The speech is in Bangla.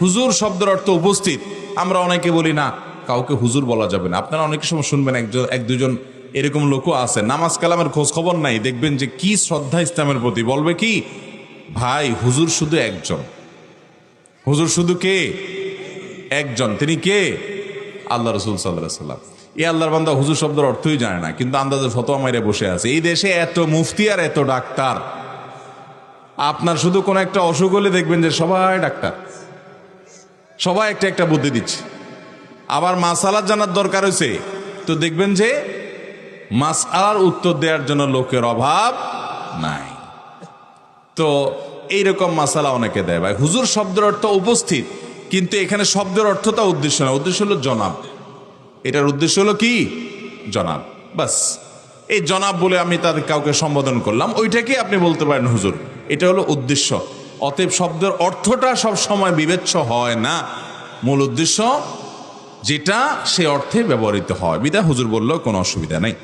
হুজুর শব্দের অর্থ উপস্থিত। আমরা অনেকে বলি, না, কাউকে হুজুর বলা যাবে না। আপনারা অনেক সময় শুনবেন একজন এক দুজন এরকম লোকও আছে। নামাজ কালামের খোঁজ খবর নাই। দেখবেন যে কি শ্রদ্ধা ইসলামের প্রতি। বলবে কি, ভাই, হুজুর শুধু একজন। হুজুর শুধু কে? একজন। তিনি কে? আল্লাহ রসুল সাল্লাম এই আল্লাহর বান্দা হুজুর শব্দের অর্থই জানে না, কিন্তু আন্দাজে ফতোয়া মাইরে বসে আছে। এই দেশে এত মুফতি আর এত ডাক্তার। আপনার শুধু কোনো একটা অসুখ হলে দেখবেন যে সবাই ডাক্তার। সবাই একটা একটা বুদ্ধি দিচ্ছে। আবার মাসালার জানার দরকার হয়েছে তো দেখবেন যে, মাসালার উত্তর দেওয়ার জন্য লোকের অভাব নাই। তো এইরকম মাসালা অনেকে দেয় ভাই। হুজুর শব্দের অর্থ উপস্থিত, কিন্তু এখানে শব্দের অর্থটা উদ্দেশ্য না। উদ্দেশ্য হলো জনাব। এটার উদ্দেশ্য হলো কি? জনাব। বাস। এই জনাব বলে আমি তাদের কাউকে সম্বোধন করলাম। ওইটাকে আপনি বলতে পারেন হুজুর। এটা হলো উদ্দেশ্য। অতএব শব্দের অর্থটা সব সময় বিবেচ্য হয় না। মূল উদ্দেশ্য যেটা সে অর্থে ব্যবহৃত হয়। বিদায়, হুজুর বললেও কোনো অসুবিধা নেই।